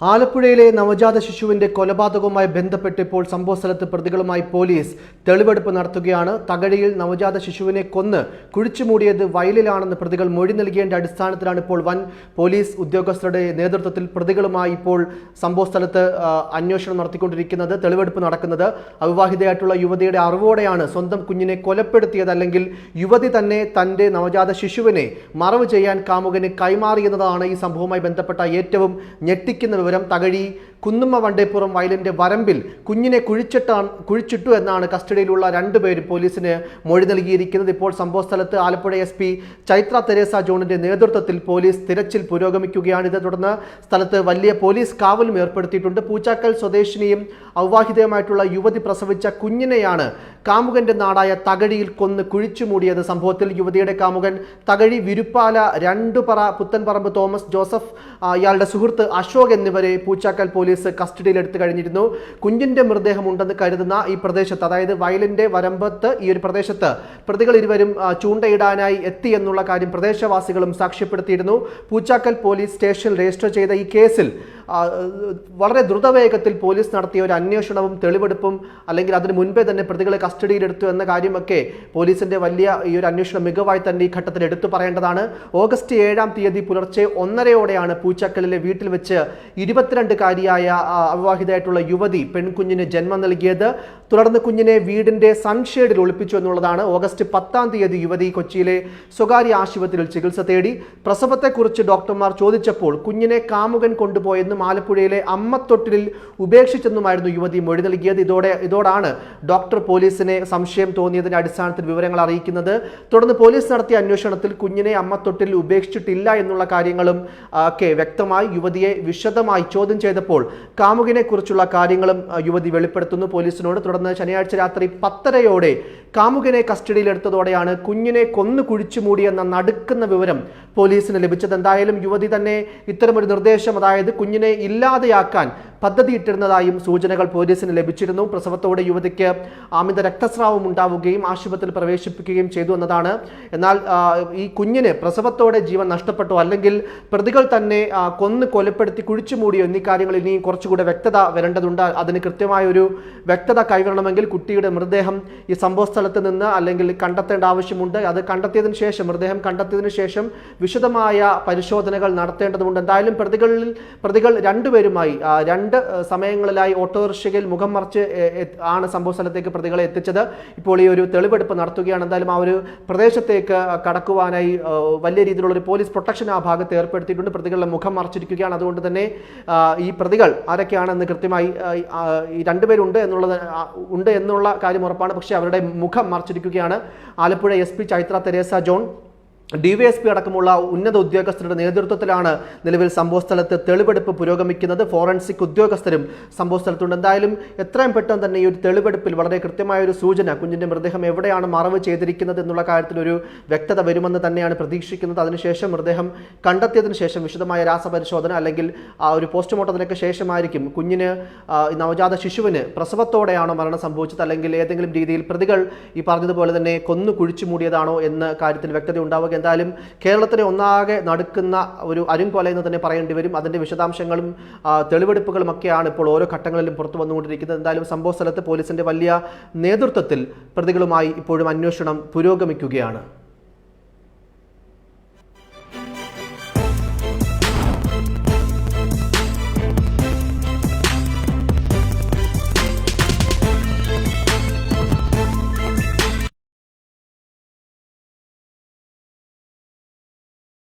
ആലപ്പുഴയിലെ നവജാത ശിശുവിന്റെ കൊലപാതകവുമായി ബന്ധപ്പെട്ട് ഇപ്പോൾ സംഭവസ്ഥലത്ത് പ്രതികളുമായി പോലീസ് തെളിവെടുപ്പ് നടത്തുകയാണ്. തകഴിയിൽ നവജാത ശിശുവിനെ കൊന്ന് കുഴിച്ചുമൂടിയത് വയലിലാണെന്ന് പ്രതികൾ മൊഴി നൽകിയതിന്റെ അടിസ്ഥാനത്തിലാണ് ഇപ്പോൾ വൻ പോലീസ് ഉദ്യോഗസ്ഥരുടെ നേതൃത്വത്തിൽ പ്രതികളുമായി ഇപ്പോൾ സംഭവസ്ഥലത്ത് അന്വേഷണം നടത്തിക്കൊണ്ടിരിക്കുന്നത് തെളിവെടുപ്പ് നടക്കുന്നത്. അവിവാഹിതയായിട്ടുള്ള യുവതിയുടെ അറിവോടെയാണ് സ്വന്തം കുഞ്ഞിനെ കൊലപ്പെടുത്തിയത്. അല്ലെങ്കിൽ യുവതി തന്നെ തന്റെ നവജാത ശിശുവിനെ മറവ് ചെയ്യാൻ കാമുകന് കൈമാറിയെന്നതാണ് ഈ സംഭവവുമായി ബന്ധപ്പെട്ട ഏറ്റവും ഞെട്ടിക്കുന്ന വിവരം തകഴി കുന്നുമ്മ വണ്ടേപ്പുറം വയലിന്റെ വരമ്പിൽ കുഞ്ഞിനെ കുഴിച്ചിട്ടാണ് കുഴിച്ചിട്ടു എന്നാണ് കസ്റ്റഡിയിലുള്ള രണ്ടുപേരും പോലീസിന് മൊഴി നൽകിയിരിക്കുന്നത്. ഇപ്പോൾ സംഭവ സ്ഥലത്ത് ആലപ്പുഴ എസ് പി ചൈത്ര തെരേസ ജോണിന്റെ നേതൃത്വത്തിൽ പോലീസ് തിരച്ചിൽ പുരോഗമിക്കുകയാണ്. തുടർന്ന് സ്ഥലത്ത് വലിയ പോലീസ് കാവലും ഏർപ്പെടുത്തിയിട്ടുണ്ട്. പൂച്ചാക്കൽ സ്വദേശിനിയും ഔവാഹിതയുമായിട്ടുള്ള യുവതി പ്രസവിച്ച കുഞ്ഞിനെയാണ് കാമുകന്റെ നാടായ തകഴിയിൽ കൊന്ന് കുഴിച്ചു മൂടിയത്. സംഭവത്തിൽ യുവതിയുടെ കാമുകൻ തകഴി വിരുപ്പാല രണ്ടുപറ പുത്തൻപറമ്പ് തോമസ് ജോസഫ് ഇയാളുടെ സുഹൃത്ത് അശോക് എന്നിവരെ പൂച്ചാക്കൽ പോലീസ് കസ്റ്റഡിയിലെടുത്ത് കഴിഞ്ഞിരുന്നു. കുഞ്ഞിന്റെ മൃതദേഹം ഉണ്ടെന്ന് കരുതുന്ന ഈ പ്രദേശത്ത് അതായത് വയലിന്റെ വരമ്പത്ത് ഈ ഒരു പ്രദേശത്ത് പ്രതികൾ ഇരുവരും ചൂണ്ടയിടാനായി എത്തി എന്നുള്ള കാര്യം പ്രദേശവാസികളും സാക്ഷ്യപ്പെടുത്തിയിരുന്നു. പൂച്ചാക്കൽ പോലീസ് സ്റ്റേഷനിൽ രജിസ്റ്റർ ചെയ്ത ഈ കേസിൽ വളരെ ദ്രുതവേഗത്തിൽ പോലീസ് നടത്തിയ ഒരു അന്വേഷണവും തെളിവെടുപ്പും അല്ലെങ്കിൽ അതിന് മുൻപേ തന്നെ പ്രതികളെ കസ്റ്റഡിയിലെടുത്തു എന്ന കാര്യമൊക്കെ പോലീസിന്റെ വലിയ ഈ ഒരു അന്വേഷണം മികവായി തന്നെ ഈ ഘട്ടത്തിൽ എടുത്തു പറയേണ്ടതാണ്. ഓഗസ്റ്റ് ഏഴാം തീയതി പുലർച്ചെ ഒന്നരയോടെയാണ് പൂച്ചക്കലിലെ വീട്ടിൽ വെച്ച് ഇരുപത്തിരണ്ടുകാരിയായ കാരിയായ അവിവാഹിതയായിട്ടുള്ള യുവതി പെൺകുഞ്ഞിന് ജന്മം നൽകിയത്. തുടർന്ന് കുഞ്ഞിനെ വീടിന്റെ സൺഷെയ്ഡിൽ ഒളിപ്പിച്ചു എന്നുള്ളതാണ് ഓഗസ്റ്റ് പത്താം തീയതി യുവതി കൊച്ചിയിലെ സ്വകാര്യ ആശുപത്രിയിൽ ചികിത്സ തേടി. പ്രസവത്തെക്കുറിച്ച് ഡോക്ടർമാർ ചോദിച്ചപ്പോൾ കുഞ്ഞിനെ കാമുകൻ കൊണ്ടുപോയെന്നും ആലപ്പുഴയിലെ അമ്മത്തൊട്ടിലിൽ ഉപേക്ഷിച്ചെന്നുമായിരുന്നു യുവതി മൊഴി നൽകിയത്. ഇതോടെ ഇതോടാണ് ഡോക്ടർ പോലീസിനെ സംശയം തോന്നിയതിന്റെ അടിസ്ഥാനത്തിൽ വിവരങ്ങൾ അറിയിക്കുന്നത്. തുടർന്ന് പോലീസ് നടത്തിയ അന്വേഷണത്തിൽ കുഞ്ഞിനെ അമ്മ തൊട്ടിൽ ഉപേക്ഷിച്ചിട്ടില്ല എന്നുള്ള കാര്യങ്ങളും ഒക്കെ വ്യക്തമായി യുവതിയെ വിശദമായി ചോദ്യം ചെയ്തപ്പോൾ കാമുകിനെ കുറിച്ചുള്ള കാര്യങ്ങളും യുവതി വെളിപ്പെടുത്തുന്നു പോലീസിനോട്. തുടർന്ന് ശനിയാഴ്ച രാത്രി പത്തരയോടെ കാമുകനെ കസ്റ്റഡിയിലെടുത്തതോടെയാണ് കുഞ്ഞിനെ കൊന്നു കുഴിച്ചു മൂടിയെന്ന നടുക്കുന്ന വിവരം പോലീസിന് ലഭിച്ചത്. എന്തായാലും യുവതി തന്നെ ഇത്തരമൊരു നിർദ്ദേശം അതായത് കുഞ്ഞിനെ ഇല്ലാതെയാക്കാൻ പദ്ധതിയിട്ടിരുന്നതായും സൂചനകൾ പോലീസിന് ലഭിച്ചിരുന്നു. പ്രസവത്തോടെ യുവതിക്ക് അമിത രക്തസ്രാവം ഉണ്ടാവുകയും ആശുപത്രിയിൽ പ്രവേശിപ്പിക്കുകയും ചെയ്തു എന്നതാണ്. എന്നാൽ ഈ കുഞ്ഞിന് പ്രസവത്തോടെ ജീവൻ നഷ്ടപ്പെട്ടു അല്ലെങ്കിൽ പ്രതികൾ തന്നെ കൊന്നു കൊലപ്പെടുത്തി കുഴിച്ചു മൂടിയോ എന്നീ കാര്യങ്ങൾ ഇനി കുറച്ചുകൂടെ വ്യക്തത വരേണ്ടതുണ്ട്. അതിന് കൃത്യമായ ഒരു വ്യക്തത കൈവരണമെങ്കിൽ കുട്ടിയുടെ മൃതദേഹം ഈ സംഭവ സ്ഥലത്ത് നിന്ന് അല്ലെങ്കിൽ കണ്ടെത്തേണ്ട ആവശ്യമുണ്ട്. അത് കണ്ടെത്തിയതിനു ശേഷം മൃതദേഹം കണ്ടെത്തിയതിനു ശേഷം വിശദമായ പരിശോധനകൾ നടത്തേണ്ടതുണ്ട്. എന്തായാലും പ്രതികളിൽ പ്രതികൾ രണ്ടുപേരുമായി രണ്ട് സമയങ്ങളിലായി ഓട്ടോറിക്ഷയിൽ മുഖം മറിച്ച് ആണ് സംഭവ സ്ഥലത്തേക്ക് പ്രതികളെ എത്തിച്ചത്. ഇപ്പോൾ ഈ ഒരു തെളിവെടുപ്പ് നടത്തുകയാണ്. എന്തായാലും ആ ഒരു പ്രദേശത്തേക്ക് കടക്കുവാനായി വലിയ രീതിയിലുള്ള ഒരു പോലീസ് പ്രൊട്ടക്ഷൻ ആ ഭാഗത്ത് ഏർപ്പെടുത്തിയിട്ടുണ്ട്. പ്രതികളുടെ മുഖം മറച്ചിരിക്കുകയാണ്. അതുകൊണ്ട് തന്നെ ഈ പ്രതികൾ ആരൊക്കെയാണെന്ന് കൃത്യമായി ഈ, രണ്ടുപേരുണ്ട് എന്നുള്ളത് ഉണ്ട് എന്നുള്ള കാര്യം ഉറപ്പാണ്. പക്ഷേ അവരുടെ മുഖം മറച്ചിരിക്കുകയാണ്. Alappuzha S P Chaitra Theresa John DYSP അടക്കമുള്ള ഉന്നത ഉദ്യോഗസ്ഥരുടെ നേതൃത്വത്തിലാണ് നിലവിൽ സംഭവസ്ഥലത്ത് തെളിവെടുപ്പ് പുരോഗമിക്കുന്നത്. ഫോറൻസിക് ഉദ്യോഗസ്ഥരും സംഭവസ്ഥലത്തുണ്ട്. എന്തായാലും എത്രയും പെട്ടെന്ന് തന്നെ ഈ ഒരു തെളിവെടുപ്പിൽ വളരെ കൃത്യമായ ഒരു സൂചന കുഞ്ഞിന്റെ മൃതദേഹം എവിടെയാണ് മറവ് ചെയ്തിരിക്കുന്നത് എന്നുള്ള കാര്യത്തിൽ ഒരു വ്യക്തത വരുമെന്ന് തന്നെയാണ് പ്രതീക്ഷിക്കുന്നത്. അതിനുശേഷം മൃതദേഹം കണ്ടെത്തിയതിനു ശേഷം വിശദമായ രാസപരിശോധന അല്ലെങ്കിൽ ആ ഒരു പോസ്റ്റ്മോർട്ടത്തിനൊക്കെ ശേഷമായിരിക്കും കുഞ്ഞിന് നവജാത ശിശുവിന് പ്രസവത്തോടെയാണോ മരണം സംഭവിച്ചത് അല്ലെങ്കിൽ ഏതെങ്കിലും രീതിയിൽ പ്രതികൾ ഈ പറഞ്ഞതുപോലെ തന്നെ കൊന്നു കുഴിച്ചു മൂടിയതാണോ എന്ന കാര്യത്തിൽ വ്യക്തത ഉണ്ടാവുക എന്തായാലും കേരളത്തിനെ ഒന്നാകെ നടക്കുന്ന ഒരു അരുംകൊല എന്ന് തന്നെ പറയേണ്ടി വരും. അതിന്റെ വിശദാംശങ്ങളും തെളിവെടുപ്പുകളും ഒക്കെയാണ് ഇപ്പോൾ ഓരോ ഘട്ടങ്ങളിലും പുറത്തു വന്നുകൊണ്ടിരിക്കുന്നത്. എന്തായാലും സംഭവ സ്ഥലത്ത് പോലീസിന്റെ വലിയ നേതൃത്വത്തിൽ പ്രതികളുമായി ഇപ്പോഴും അന്വേഷണം പുരോഗമിക്കുകയാണ്.